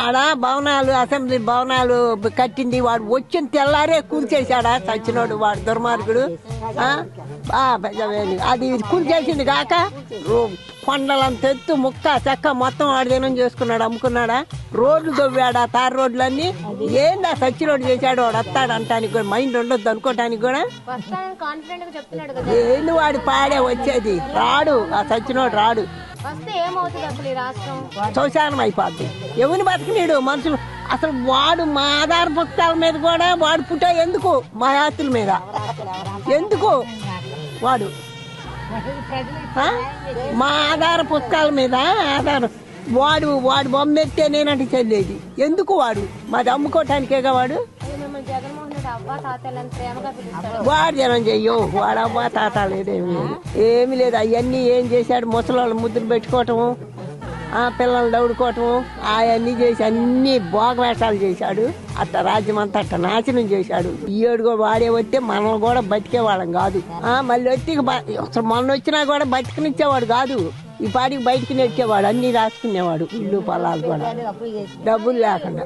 ఆడ భవనాలు అసెంబ్లీ భవనాలు కట్టింది. వాడు వచ్చిన తెల్లారే కూల్చేశాడా చచ్చినోడు వాడు దుర్మార్గుడు. అది కూల్చేసింది కాక కొండలంత ఎత్తు ముక్క చెక్క మొత్తం వాడు దినం చేసుకున్నాడు అమ్ముకున్నాడా? రోడ్లు దొవ్వాడా తార్ రోడ్లన్నీ? ఏందా సచ్చినోడు చేశాడు? వాడు వస్తాడు అంటానికి కూడా మైండ్ ఉండొద్దు అనుకోవటానికి కూడా. ఏంది వాడి పాడే వచ్చేది. రాడు ఆ సచ్చినోడు రాడు. వస్తే ఏమవుతుంది అసలు ఈ రాష్ట్రం? అయిపోద్ది. ఎవరిని బతికినీడు? మనుషులు. అసలు వాడు మా ఆధార పుస్తకాల మీద కూడా వాడు పుట్టా ఎందుకు? మా యాత్రల మీద. ఎందుకు? వాడు. మా ఆధార పుస్తకాల మీద ఆధారం. వాడు వాడు బొమ్మెత్తే నేనంటే చెల్లేది. ఎందుకు వాడు? మాది అమ్ముకోవటానికేగా వాడు? వాడు జనం చెయ్యో వాడు అవ్వ తాత లేదేమి లేదు ఏమి లేదు అవన్నీ ఏం చేశాడు? ముసలోళ్ళు ముద్దులు పెట్టుకోవటము ఆ పిల్లలు దౌడుకోవటము అవన్నీ చేసి అన్ని భోగవేషాలు చేశాడు. అట్ట రాజ్యం అంతా అట్ట నాశనం చేశాడు. ఈ ఏడు కూడా వాడే వస్తే మనం కూడా బతికే వాళ్ళం కాదు. ఆ మళ్ళీ వచ్చి అసలు మొన్న వచ్చినా కూడా బతికనిచ్చేవాడు కాదు. ఈ పాటికి బయటికి నెట్టేవాడు అన్ని రాసుకునేవాడు ఇల్లు పొలాలు కూడా. డబ్బులు లేకుండా.